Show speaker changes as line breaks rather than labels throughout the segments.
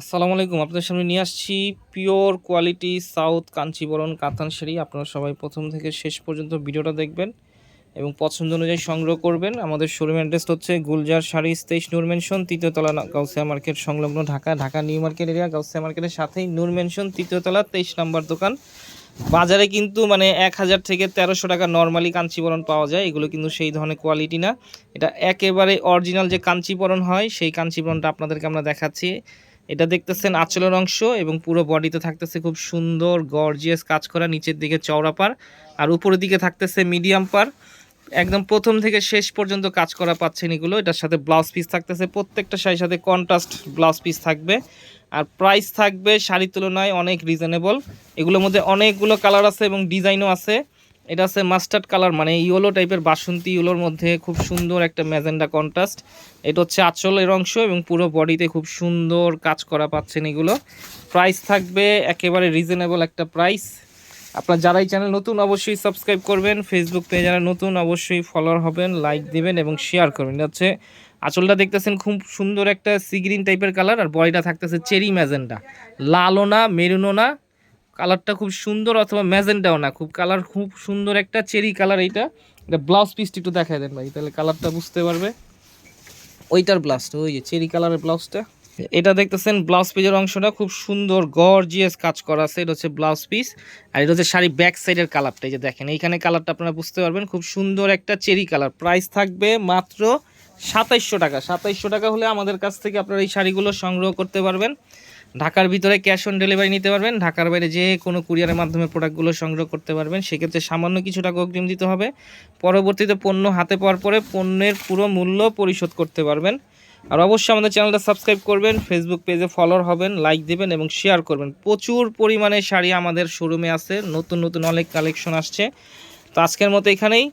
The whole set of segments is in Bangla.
আসসালামু আলাইকুম, আপনাদের সামনে নিয়ে আসছি পিওর কোয়ালিটি সাউথ কাঞ্চিবরণ কাতান শাড়ি। আপনারা সবাই প্রথম থেকে শেষ পর্যন্ত ভিডিওটা দেখবেন এবং পছন্দ অনুযায়ী সংগ্রহ করবেন। আমাদের শোরুম অ্যাড্রেস হচ্ছে গুলজার শাড়ি, তেইশ নূর মেনশন তৃতীয়তলা গাউসিয়া মার্কেট সংলগ্ন Dhaka Dhaka new market area Gausia মার্কেটের সাথেই নূর মেনশন তৃতীয়তলা তেইশ নম্বর দোকান। বাজারে কিন্তু মানে এক হাজার থেকে তেরোশো টাকা নর্মালি কাঞ্চিবরণ পাওয়া যায়। এগুলো কিন্তু সেই ধরনের কোয়ালিটি না। এটা একেবারে অরিজিনাল যে কাঞ্চিবরণ হয়, সেই কাঞ্চিবরণটা আপনাদেরকে আমরা দেখাচ্ছি। এটা দেখতেছেন আঁচলের অংশ এবং পুরো বডিতে থাকতেছে খুব সুন্দর গর্জিয়াস কাজ করা নিচের দিকে চওড়া পার আর উপরের দিকে থাকতেছে মিডিয়াম পার একদম প্রথম থেকে শেষ পর্যন্ত কাজ করা পাচ্ছেন এগুলো। এটার সাথে ব্লাউজ পিস থাকতেছে। প্রত্যেকটা শাড়ির সাথে কন্ট্রাস্ট ব্লাউজ পিস থাকবে। আর প্রাইস থাকবে শাড়ির তুলনায় অনেক রিজনেবল এগুলোর মধ্যে অনেকগুলো কালার আছে এবং ডিজাইনও আছে। এটা আছে মাস্টার্ড কালার মানে ইয়েলো টাইপের বাসন্তী ইয়েলোর মধ্যে খুব সুন্দর একটা ম্যাজেন্ডা কন্ট্রাস্ট। এটা হচ্ছে আঁচলের অংশ এবং পুরো বডিতে খুব সুন্দর কাজ করা পাচ্ছেন এগুলো। প্রাইস থাকবে একেবারে রিজনেবল একটা প্রাইস। আপনার যারা এই চ্যানেল নতুন অবশ্যই সাবস্ক্রাইব করবেন ফেসবুক পেজে যারা নতুন অবশ্যই ফলোয়ার হবেন লাইক দিবেন এবং শেয়ার করবেন। এটা হচ্ছে আঁচলটা দেখতেছেন খুব সুন্দর একটা সিগ্রিন টাইপের কালার আর বডিটা থাকতেছে চেরি ম্যাজেন্ডা। লালও না মেরুনও না কালারটা খুব সুন্দর অথবা ম্যাজেন্টাও না খুব কালার খুব সুন্দর একটা চেরি কালার এইটা। এটা ব্লাউজ পিসটি একটু দেখায় দেন ভাই তাহলে কালারটা বুঝতে পারবে। ওইটার ব্লাউজটা ওই যে চেরি কালারের ব্লাউজটা। এটা দেখতেছেন ব্লাউজ পিসের অংশটা খুব সুন্দর গর্জিয়াস কাজ করা আছে এটা হচ্ছে ব্লাউজ পিস আর এটা হচ্ছে শাড়ি ব্যাক সাইডের কালারটা এই যে দেখেন এইখানে কালারটা আপনারা বুঝতে পারবেন খুব সুন্দর একটা চেরি কালার। প্রাইস থাকবে মাত্র সাতাইশশো টাকা সাতাইশশো টাকা হলে আমাদের কাছ থেকে আপনারা এই শাড়িগুলো সংগ্রহ করতে পারবেন। ঢাকার ভিতরে ক্যাশ অন ডেলিভারি নিতে পারবেন। ঢাকার বাইরে যে কোনো কুরিয়ারের মাধ্যমে প্রোডাক্টগুলো সংগ্রহ করতে পারবেন। সেক্ষেত্রে সামান্য কিছু টাকা অগ্রিম দিতে হবে। পরবর্তীতে পণ্য হাতে পাওয়ার পরে পণ্যের পুরো মূল্য পরিশোধ করতে পারবেন। আর অবশ্যই আমাদের চ্যানেলটা সাবস্ক্রাইব করবেন ফেসবুক পেজে ফলোয়ার হবেন লাইক দিবেন এবং শেয়ার করবেন। প্রচুর পরিমাণে শাড়ি আমাদের শোরুমে আছে। নতুন নতুন অনেক কালেকশন আসছে। তো আজকের মতো এখানেই।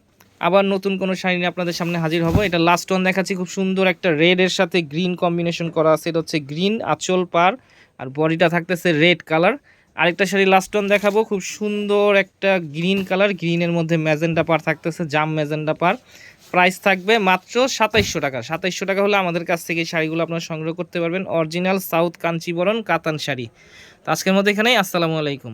আবার নতুন কোনো শাড়ি নিয়ে আপনাদের সামনে হাজির হব। এটা লাস্ট ওয়ান দেখাচ্ছি। খুব সুন্দর একটা রেডের সাথে গ্রিন কম্বিনেশন করা আছে। এটা হচ্ছে গ্রিন আঁচল পার আর বডিটা থাকতেছে রেড কালার আরেকটা শাড়ি লাস্ট ওয়ান দেখাবো, খুব সুন্দর একটা গ্রিন কালার গ্রিনের মধ্যে ম্যাজেন্ডা পার থাকতেছে, জাম ম্যাজেন্ডা পার প্রাইস থাকবে মাত্র সাতাইশশো টাকা। সাতাইশশো টাকা হলে আমাদের কাছ থেকে শাড়িগুলো আপনারা সংগ্রহ করতে পারবেন। অরিজিনাল সাউথ কাঞ্চিবরণ কাতান শাড়ি। তো আজকের মধ্যে এখানেই, আসসালামু আলাইকুম।